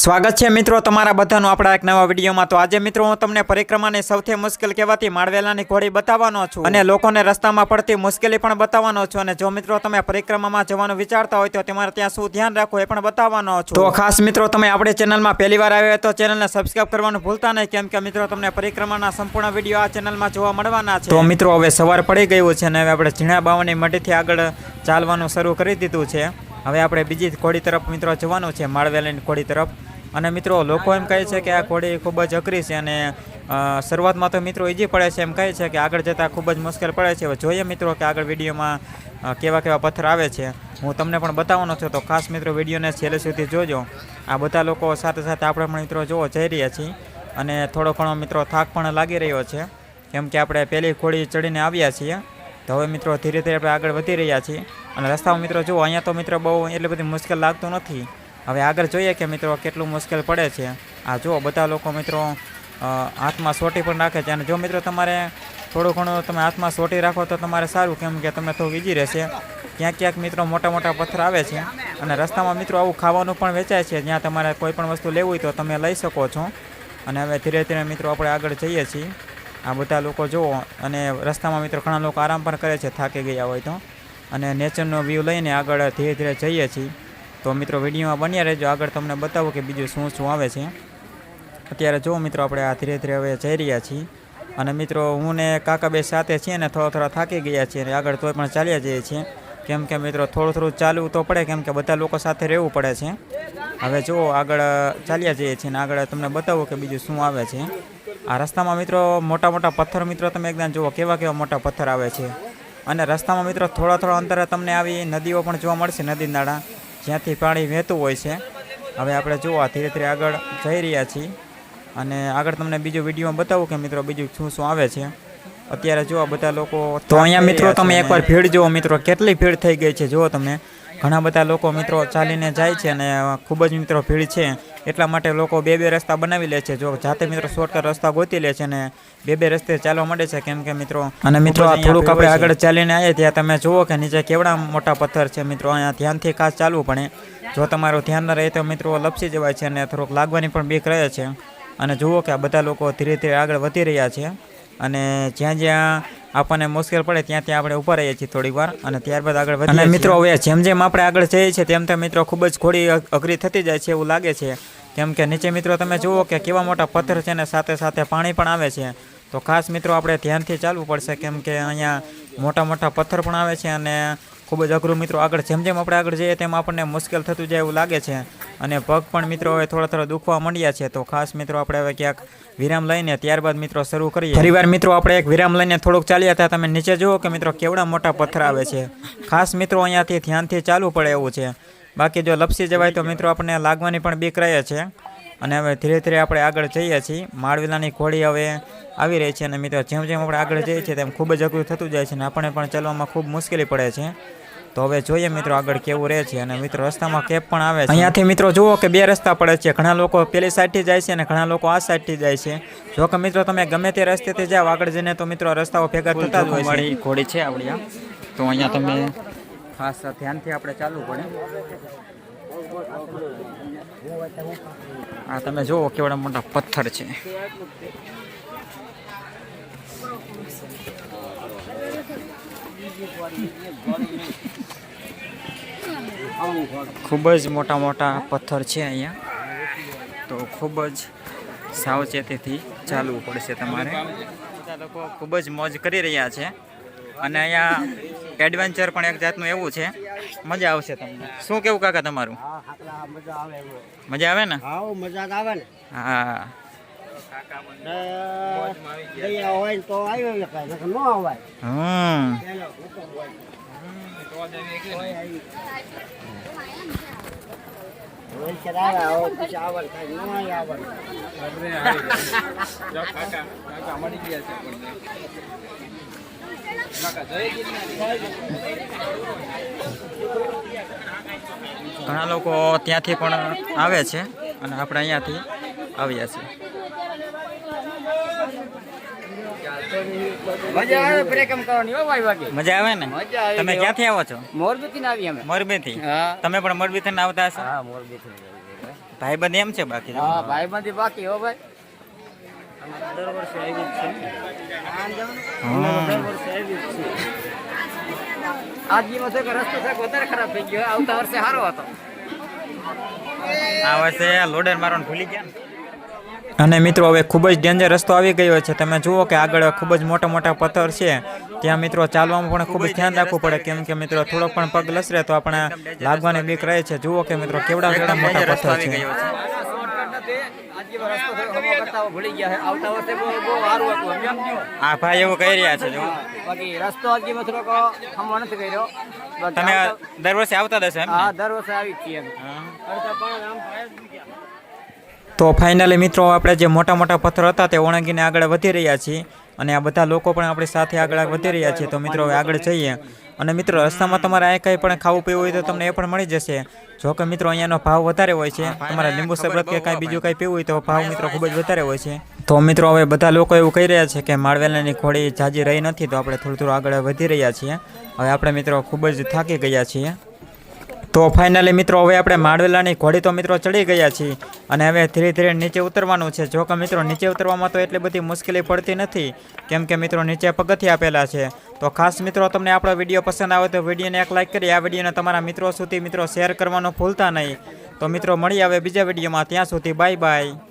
સ્વાગત છે મિત્રો તમારા બધાનું આપણા એક નવા વિડીયોમાં. તો આજે મિત્રો હું તમને પરિક્રમાની સૌથી મુશ્કેલ કહેવાતી માળવેલાની ઘોડી બતાવવાનો છું. અને લોકોને રસ્તામાં પડતી મુશ્કેલી પણ બતાવવાનો છું. અને જો મિત્રો તમે પરિક્રમામાં જવાનું વિચારતા હોય તો તમારે ત્યાં શું ધ્યાન રાખવું એ પણ બતાવવાનો છું. તો ખાસ મિત્રો તમે આપણી ચેનલમાં પહેલી વાર આવ્યા તો ચેનલને સબસ્ક્રાઈબ કરવાનું ભૂલતા નહીં. કેમ કે મિત્રો તમને પરિક્રમાના સંપૂર્ણ વીડિયો આ ચેનલમાં જોવા મળવાના છે. તો મિત્રો હવે સવાર પડી ગયું છે અને હવે આપણે ઝીણા બાવાની મઢીથી આગળ ચાલવાનું શરૂ કરી દીધું છે. હવે આપણે બીજી ઘોડી તરફ મિત્રો જવાનું છે. માળવેલાની ઘોડી તરફ. અને મિત્રો, લોકો એમ કહે છે કે આ ઘોડી ખૂબ જ અઘરી છે અને શરૂઆતમાં તો મિત્રો ઈજી પડે છે એમ કહે છે કે આગળ જતાં ખૂબ જ મુશ્કેલ પડે છે. જોઈએ મિત્રો કે આગળ વિડીયોમાં કેવા કેવા પથ્થર આવે છે. હું તમને પણ બતાવવાનો છું, તો ખાસ મિત્રો વિડીયોને છેલ્લે સુધી જોજો. આ બધા લોકો સાથે સાથે આપણે પણ મિત્રો જોવો જઈ રહ્યા છીએ અને થોડો ઘણો મિત્રો થાક પણ લાગી રહ્યો છે. કેમ કે આપણે પહેલી ઘોડી ચડીને આવ્યા છીએ. તો હવે મિત્રો ધીરે ધીરે આપણે આગળ વધી રહ્યા છીએ. અને રસ્તામાં મિત્રો જુઓ, અહીંયા તો મિત્રો બહુ એટલી બધી મુશ્કેલ લાગતું નથી. હવે આગળ જોઈએ કે મિત્રો કેટલું મુશ્કેલ પડે છે. આ જુઓ, બધા લોકો મિત્રો હાથમાં સોટી પણ રાખે છે. અને જો મિત્રો તમારે થોડું ઘણું તમે હાથમાં સોટી રાખો તો તમારે સારું, કેમ કે તમને થોડું ઈજી રહેશે. ક્યાંક ક્યાંક મિત્રો મોટા મોટા પથ્થર આવે છે. અને રસ્તામાં મિત્રો આવું ખાવાનું પણ વેચાય છે. જ્યાં તમારે કોઈ પણ વસ્તુ લેવું હોય તો તમે લઈ શકો છો. અને હવે ધીરે ધીરે મિત્રો આપણે આગળ જઈએ છીએ. આ બધા લોકો જુઓ, અને રસ્તામાં મિત્રો ઘણા લોકો આરામ પણ કરે છે, થાકી ગયા હોય તો. અને નેચરનો વ્યૂ લઈને આગળ ધીરે ધીરે જઈએ છીએ. તો મિત્રો, વિડીયોમાં બન્યા રહેજો. આગળ તમને બતાવો કે બીજું શું શું આવે છે. અત્યારે જુઓ મિત્રો, આપણે આ ધીરે ધીરે હવે જઈ રહ્યા છીએ. અને મિત્રો, હું ને કાકા બે સાથે છીએ ને થોડા થોડા થાકી ગયા છીએ અને આગળ તોય પણ ચાલ્યા જઈએ છીએ. કેમ કે મિત્રો, થોડું થોડું ચાલવું તો પડે, કેમ કે બધા લોકો સાથે રહેવું પડે છે. હવે જુઓ આગળ ચાલ્યા જઈએ છીએ ને આગળ તમને બતાવો કે બીજું શું આવે છે. આ રસ્તામાં મિત્રો, મોટા મોટા પથ્થર મિત્રો, તમે એકદમ જુઓ, કેવા કેવા મોટા પથ્થર આવે છે. અને રસ્તામાં મિત્રો, થોડા થોડા અંતરે તમને આવી નદીઓ પણ જોવા મળશે, નદી નાળા. જ્યાંથી પાણી વહેતું હોય છે. હવે આપણે જુઓ ધીરે ધીરે આગળ જઈ રહ્યા છીએ. અને આગળ તમને બીજો વીડિયો બતાવું કે મિત્રો બીજું શું શું આવે છે. અત્યારે જુઓ બધા લોકો તો અહીંયા મિત્રો તમે એકવાર ભીડ જુઓ મિત્રો કેટલી ભીડ થઈ ગઈ છે જુઓ તમે. ઘણા બધા લોકો મિત્રો ચાલીને જાય છે અને ખૂબ જ મિત્રો ભીડ છે. એટલા માટે લોકો બે બે રસ્તા બનાવી લે છે. જો જાતે મિત્રો શોર્ટકટ રસ્તા ગોતી લે છે અને બે બે રસ્તે ચાલવા માંડે છે કેમ કે મિત્રો અને મિત્રો આ થોડુંક આપણે આગળ ચાલીને આવીએ ત્યાં તમે જુઓ કે નીચે કેવડા મોટા પથ્થર છે મિત્રો અહીંયા ધ્યાનથી ખાસ ચાલવું પડે જો તમારું ધ્યાન ન રહે તો મિત્રો લપસી જવાય છે અને થોડુંક લાગવાની પણ બીક રહે છે. અને જુઓ કે આ બધા લોકો ધીરે ધીરે આગળ વધી રહ્યા છે. અને જ્યાં જ્યાં આપણને મુશ્કેલ પડે ત્યાં ત્યાં આપણે ઊભા રહીએ છીએ થોડીક વાર અને ત્યારબાદ આગળ વધીએ અને મિત્રો હવે જેમ જેમ આપણે આગળ જઈએ છીએ તેમ તેમ મિત્રો ખૂબ જ ઘોડી અઘરી થતી જાય છે એવું લાગે છે. કેમ કે નીચે મિત્રો તમે જુઓ કે કેવા મોટા પથ્થર છે ને સાથે સાથે પાણી પણ આવે છે. તો ખાસ મિત્રો આપણે ધ્યાનથી ચાલવું પડશે કેમ કે અહીંયા મોટા મોટા પથ્થર પણ આવે છે અને ખૂબ જ અઘરું મિત્રો આગળ જેમ જેમ આપણે આગળ જઈએ તેમ આપણને મુશ્કેલ થતું જાય એવું લાગે છે. અને પગ પણ મિત્રો હવે થોડા થોડા દુખવા માંડ્યા છે. તો ખાસ મિત્રો આપણે હવે ક્યાંક વિરામ લઈને ત્યારબાદ મિત્રો શરૂ કરીએ. ફરીવાર મિત્રો આપણે એક વિરામ લઈને થોડુંક ચાલ્યા હતા. તમે નીચે જુઓ કે મિત્રો કેવડા મોટા પથ્થર આવે છે. ખાસ મિત્રો અહીંયાથી ધ્યાનથી ચાલવું પડે એવું છે. બાકી જો લપસી જવાય તો મિત્રો આપણને લાગવાની પણ બીક રહે છે. અને હવે ધીરે ધીરે આપણે આગળ જઈએ છીએ. માળવેલાની ઘોડી હવે આવી રહી છે અને મિત્રો જેમ જેમ આપણે આગળ જઈએ છીએ તેમ ખૂબ જ અઘરું થતું જાય છે અને આપણને પણ ચાલવામાં ખૂબ મુશ્કેલી પડે છે. તો હવે જોઈએ મિત્રો આગળ કેવું રહે છે અને મિત્રો રસ્તામાં કેપ પણ આવે છે. અહીંયાથી મિત્રો જુઓ કે બે રસ્તા પડે છે. ઘણા લોકો પેલી સાઈડથી જાય છે અને ઘણા લોકો આ સાઈડથી જાય છે. જો કે મિત્રો તમે ગમે તે રસ્તેથી જાઓ આગળ જઈને તો મિત્રો રસ્તાઓ ભેગા થતા જ હોય છે. ઘોડી છે આપણી તો અહીંયા તમે ખાસ ધ્યાનથી આપણે ચાલવું પડે. આ તમે જુઓ કેવડા મોટા પથ્થર છે. ખૂબ જ મોટા મોટા પથ્થર છે અહીંયા. તો ખૂબ જ સાવચેતીથી ચાલવું પડશે તમારે. બધા લોકો ખૂબ જ મોજ કરી રહ્યા છે. અને અહીંયા એડવેન્ચર પણ એક જાતનું એવું છે. મજા આવશે તમને. શું કેવું કાકા તમારું? મજા આવે ને? હાવ મજા આવે ને. હા. હોય તો આવ્યો હમ. ઘણા લોકો ત્યાંથી પણ આવે છે અને આપણે અહીંયાથી આવ્યા છીએ. મજા આવે બ્રેકમ કરવાની હો ભાઈ બાકી મજા આવે ને? મજા આવે તમે ક્યાંથી આવો છો? મોરબી થી આવી અમે. મોરબી થી તમે પણ મોરબીથી આવતા હશો? હા મોરબી થી ભાઈબંધ એમ છે બાકી? હા ભાઈબંધી બાકી હો ભાઈ. દર વર્ષે આવી જ છે હમ. વર્ષે આવી છે રસ્તો વધારે ખરાબ થઈ ગયો. આવતા વર્ષે સારો હતો. આ વર્ષે લોડર મારવાનું ભૂલી ગયા ને? અને મિત્રો હવે ખૂબ જ ડેન્જર રસ્તો આવી ગયો છે. તમે જુઓ કે આગળ ખૂબ જ મોટા મોટા પથ્થર છે. ત્યાં મિત્રો ચાલવામાં પણ ખૂબ જ ધ્યાન રાખવું પડે. કેમ કે મિત્રો થોડોક પણ પગ લસરે તો આપણે લાગવાની બીક રહે છે. જુઓ કે મિત્રો કેવડા કેવડા મોટા પથ્થર છે? આ ભાઈ એવું કહી રહ્યા છે જો બાકી રસ્તો આજની વાર થોડોક હમવો નથી કર્યો. તમે દર વર્ષે આવતા હશો હા દર વર્ષે આવી જ છીએ પણ આમ ભાઈ. તો ફાઇનલી મિત્રો, આપણે જે મોટા મોટા પથ્થર હતા તે ઓળંગીને આગળ વધી રહ્યા છીએ અને આ બધા લોકો પણ આપણી સાથે આગળ વધી રહ્યા છે. તો મિત્રો આગળ જઈએ. અને મિત્રો, રસ્તામાં તમારે આ કંઈ પણ ખાવું પીવું હોય તો તમને એ પણ મળી જશે. જો કે મિત્રો, અહીંયાનો ભાવ વધારે હોય છે. તમારે લીંબુ શરબત કે કાંઈ બીજું કાંઈ પીવું હોય તો ભાવ મિત્રો ખૂબ જ વધારે હોય છે. તો મિત્રો, હવે બધા લોકો એવું કહી રહ્યા છે કે માળવેલાની ખોડી જાજી રહી નથી, તો આપણે થોડું થોડું આગળ વધી રહ્યા છીએ. હવે આપણે મિત્રો ખૂબ જ થાકી ગયા છીએ. તો ફાઇનલી મિત્રો, હવે આપણે માળવેલાની ઘોડી તો મિત્રો ચડી ગયા છીએ અને હવે ધીરે ધીરે નીચે ઉતરવાનું છે. જો કે મિત્રો, નીચે ઉતરવામાં તો એટલી બધી મુશ્કેલી પડતી નથી, કેમ કે મિત્રો નીચે પગથિયા આપેલા છે. તો ખાસ મિત્રો, તમને આપણો વીડિયો પસંદ આવે તો વિડીયોને એક લાઇક કરી, આ વિડીયોને તમારા મિત્રો સુધી મિત્રો શેર કરવાનું ભૂલતા નહીં. તો મિત્રો મળી આવે બીજા વિડીયોમાં. ત્યાં સુધી બાય બાય